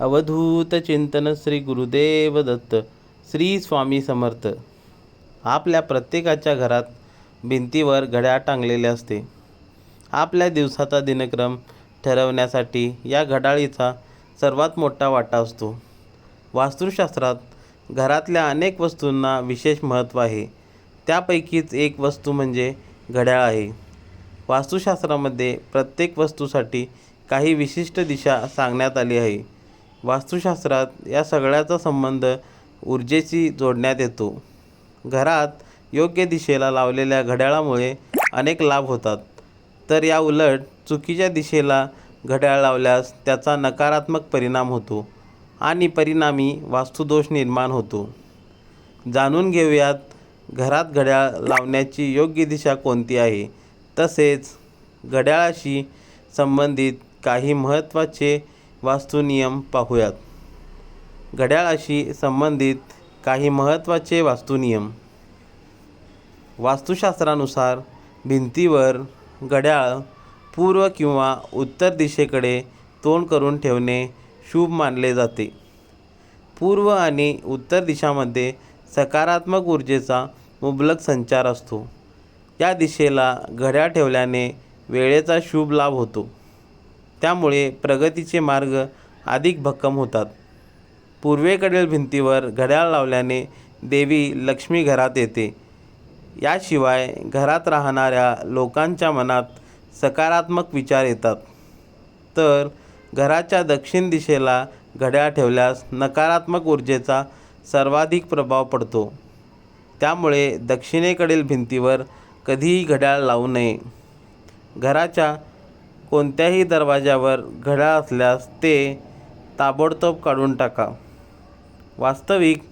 अवधूत चिंतन श्री गुरुदेव दत्त श्री स्वामी समर्थ. आपल्या प्रत्येकाच्या घरात भिंतीवर घड्याळ टांगलेले असते. आपल्या दिवसाचा दिनक्रम ठरवण्यासाठी या घड्याळीचा सर्वात मोठा वाटा असतो. वास्तुशास्त्रात घरातल्या अनेक वस्तूंना विशेष महत्त्व आहे. त्यापैकीच एक वस्तू म्हणजे घड्याळ आहे. वास्तुशास्त्रामध्ये प्रत्येक वस्तूसाठी काही विशिष्ट दिशा सांगण्यात आली आहे. वास्तुशास्त्रात या सगळ्याचा संबंध ऊर्जेशी जोडण्यात येतो. घरात योग्य दिशेला लावलेल्या घड्याळामुळे अनेक लाभ होतात. तर या उलट चुकीच्या दिशेला घड्याळ लावल्यास त्याचा नकारात्मक परिणाम होतो आणि परिणामी वास्तुदोष निर्माण होतो. जाणून घेऊयात घरात घड्याळ लावण्याची योग्य दिशा कोणती आहे. तसेच घड्याळाशी संबंधित काही महत्त्वाचे वास्तुनियम पाहूयात. घड्याळाशी संबंधित काही महत्त्वाचे वास्तुनियम वास्तुशास्त्रानुसार भिंतीवर घड्याळ पूर्व किंवा उत्तर दिशेकडे तोंड करून ठेवणे शुभ मानले जाते. पूर्व आणि उत्तर दिशामध्ये सकारात्मक ऊर्जेचा मुबलक संचार असतो. या दिशेला घड्याळ ठेवल्याने वेळेचा शुभ लाभ होतो. त्यामुळे प्रगतीचे मार्ग अधिक भक्कम होतात. पूर्वेकडील भिंतीवर घड्याळ लावल्याने देवी लक्ष्मी घरात येते. याशिवाय घरात राहणाऱ्या लोकांच्या मनात सकारात्मक विचार येतात. तर घराच्या दक्षिण दिशेला घड्याळ ठेवल्यास नकारात्मक ऊर्जेचा सर्वाधिक प्रभाव पडतो. त्यामुळे दक्षिणेकडील भिंतीवर कधीही घड्याळ लावू नये. घराच्या कोणत्याही दरवाजावर घड्याळ असल्यास ते ताबडतोब काढून टाका. वास्तविक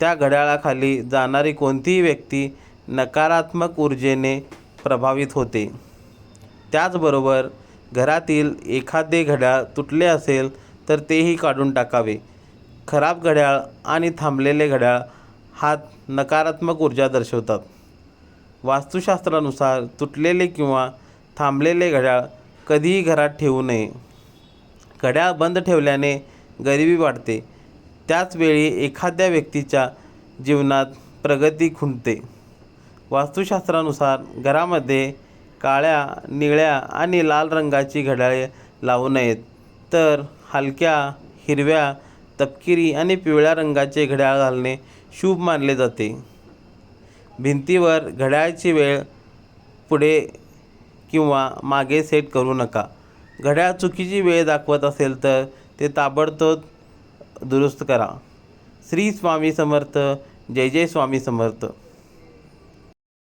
त्या घड्याळाखाली जाणारी कोणतीही व्यक्ती नकारात्मक ऊर्जेने प्रभावित होते. त्याचबरोबर घरातील एखादे घड्याळ तुटले असेल तर तेही काढून टाकावे. खराब घड्याळ आणि थांबलेले घड्याळ हात नकारात्मक ऊर्जा दर्शवतात. वास्तुशास्त्रानुसार तुटलेले किंवा थांबलेले घड्याळ कधीही घरात ठेवू नये. घड्याळ बंद ठेवल्याने गरिबी वाढते. त्याचवेळी एखाद्या व्यक्तीच्या जीवनात प्रगती खुंटते. वास्तुशास्त्रानुसार घरामध्ये काळ्या निळ्या आणि लाल रंगाची घड्याळे लावू नयेत. तर हलक्या हिरव्या तपकिरी आणि पिवळ्या रंगाचे घड्याळ घालणे शुभ मानले जाते. भिंतीवर घड्याळची वेळ पुढे किंवा मागे सेट करू नका. घड्याळ चुकीची वेळ दाखवत असेल तर ते ताबडतोब दुरुस्त करा. श्री स्वामी समर्थ जय जय स्वामी समर्थ.